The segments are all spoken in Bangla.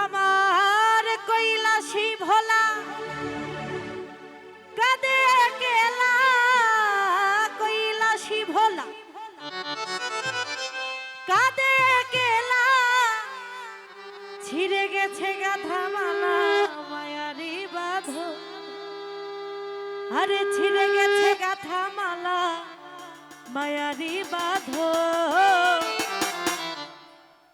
আমার কৈলাসী ভোলা, কাদে কেলা কৈলাসী ভোলা। কাদে কেলা, ছিঁড়ে গেছে গাধা মালা, মায়ারি বাধ। আরে ছিঁড়ে গেছে গাথা মালা, মায়ারি বাঁধো।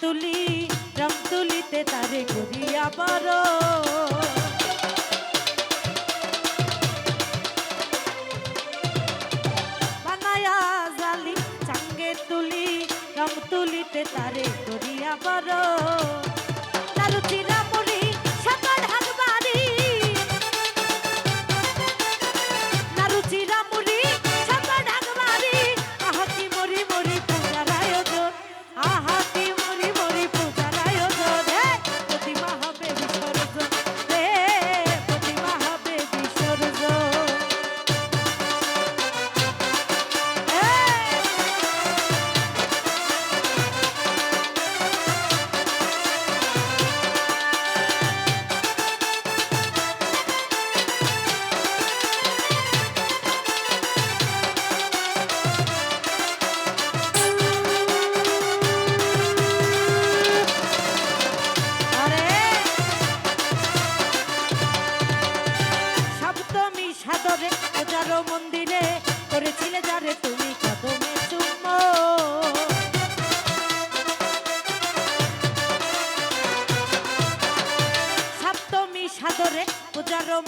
তুলি রং তুলিতে তারে করিয়া পারো। বানায়া জালি, চাঙ্গে তুলি রং তুলিতে তারে করিয়া পারো। তারু চিরা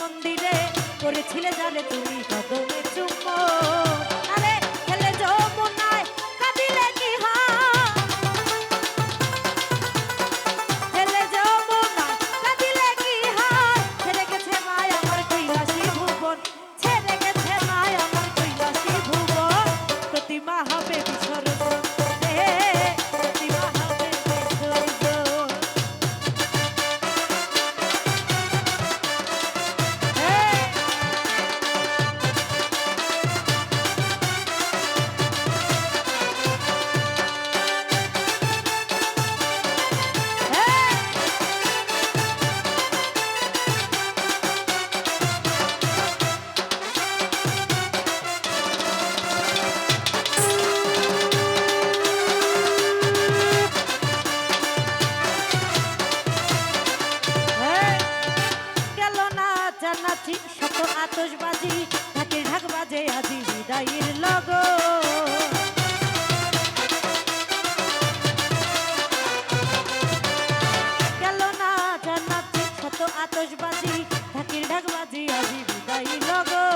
মন্দিরে করেছিলে জানে তুমি কত চুম্বন। আতসবাজি থাকে ঢাক বাজে, আজি বিদায়ের লগো। গেল না জানাতে শত আতসবাজি ঢাকির ঢাক বাজি, আজি বিদায়ী লগো।